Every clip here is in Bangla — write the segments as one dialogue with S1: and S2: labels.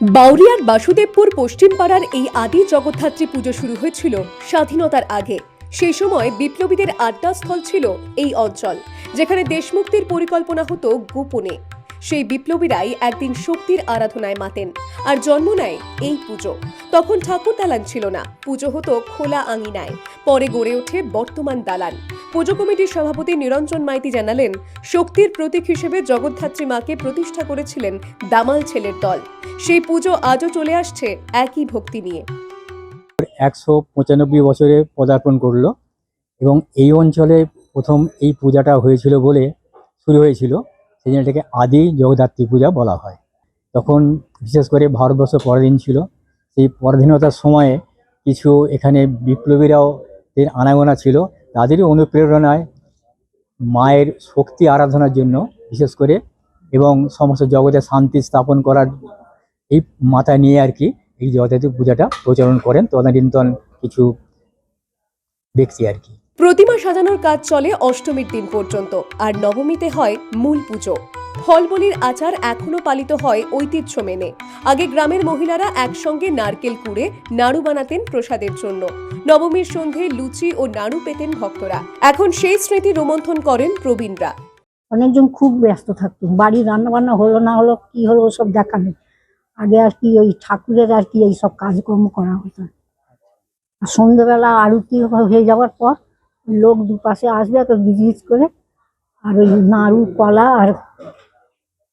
S1: বাউরিয়ার বাসুদেবপুর পশ্চিম পাড়ার এই আদি জগদ্ধাত্রী পুজো শুরু হয়েছিল স্বাধীনতার আগে। সেই সময় বিপ্লবীদের আড্ডাস্থল ছিল এই অঞ্চল, যেখানে দেশমুক্তির পরিকল্পনা হতো গোপনে। সেই বিপ্লবীরাই একদিন শক্তির আরাধনায় মাতেন আর জন্ম নেয় এই পুজো। তখন ঠাকুর দালান ছিল না, পুজো হতো খোলা আঙিনায়। পরে গড়ে ওঠে বর্তমান দালান। পুজো কমিটির সভাপতি নিরঞ্জন মাইতি জানালেন, শক্তির প্রতীক হিসেবে জগদ্ধাত্রী মাকে প্রতিষ্ঠা করেছিলেন দামাল ছেলের দল। সেই পুজো আজও চলে আসছে একই ভক্তি নিয়ে।
S2: একশো পঁচানব্বই বছরে পদার্পণ করল এবং এই অঞ্চলে প্রথম এই পূজাটা হয়েছিল বলে শুরু হয়েছিল। সেই জন্য এটাকে আদি জগদ্ধাত্রী পূজা বলা হয়। তখন বিশেষ করে ভারতবর্ষ পরাধীন ছিল, সেই পরাধীনতার সময়ে কিছু এখানে বিপ্লবীরাও এর আনাগোনা ছিল। তাদেরই অনুপ্রেরণায় মায়ের শক্তি আরাধনার জন্য বিশেষ করে এবং সমস্ত জগতে শান্তি স্থাপন করার এই মাথায় নিয়ে আর কি এই জগদ্ধাত্রী পূজাটা প্রচলন করেন, তদানীন্তন কিছু ব্যক্তি আর কি।
S1: প্রতিমা সাজানোর কাজ চলে অষ্টমীর দিন পর্যন্ত, আর নবমীতে হয় মূল পুজো। ফলবলির আচার এখনও পালিত হয় ঐতিহ্য মেনে। আগে গ্রামের মহিলারা একসঙ্গে নারকেল কুড়ে নাড়ু বানাতেন প্রসাদের জন্য। নবমীর সন্ধে লুচি ও নাড়ু পেতেন ভক্তরা। এখন সেই স্মৃতি রোমন্থন করেন প্রবীণরা।
S3: অনেকজন খুব ব্যস্ত থাকতো। বাড়ির রান্না বান্না হলো না হলো, কি হলো ওসব দেখা নেই। আগে আর কি ওই ঠাকুরের আর কি এইসব কাজকর্ম করা হতো। আর সন্ধ্যেবেলা আরতি হয়ে যাওয়ার পর লোক দুপাশে আসবে এত গিজগিজ করে। আর ওই নাড়ু কলা আর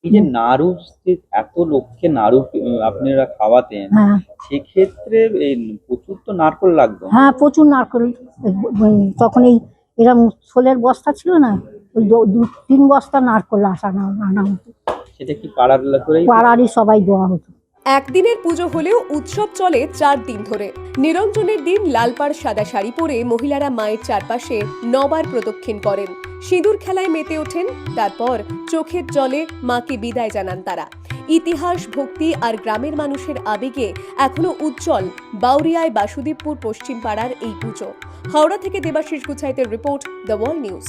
S4: এই যে নাড়ু যে এত লোককে নাড়ু আপনারা খাওয়াতেন
S3: হ্যাঁ।
S4: সেক্ষেত্রে প্রচুর তো নারকল লাগতো।
S3: হ্যাঁ প্রচুর নারকেল। তখন এই এরম ছোলের বস্তা ছিল না? ওই দু- দু তিন বস্তা নারকেল আসা না আনা হতো।
S4: সেটা কি পাড়ার
S3: পাড়ারই সবাই দেওয়া হতো।
S1: একদিনের পুজো হলেও উৎসব চলে চার দিন ধরে। নিরঞ্জনের দিন লালপাড় সাদা শাড়ি পরে মহিলারা মায়ের চারপাশে নবার প্রদক্ষিণ করেন। সিঁদুর খেলায় মেতে ওঠেন, তারপর চোখের জলে মাকে বিদায় জানান তারা। ইতিহাস, ভক্তি আর গ্রামের মানুষের আবেগে এখনও উজ্জ্বল বাউরিয়ায় বাসুদেবপুর পশ্চিম পাড়ার এই পুজো। হাওড়া থেকে দেবাশিস গুছাইতের রিপোর্ট, দ্য ওয়াল নিউজ।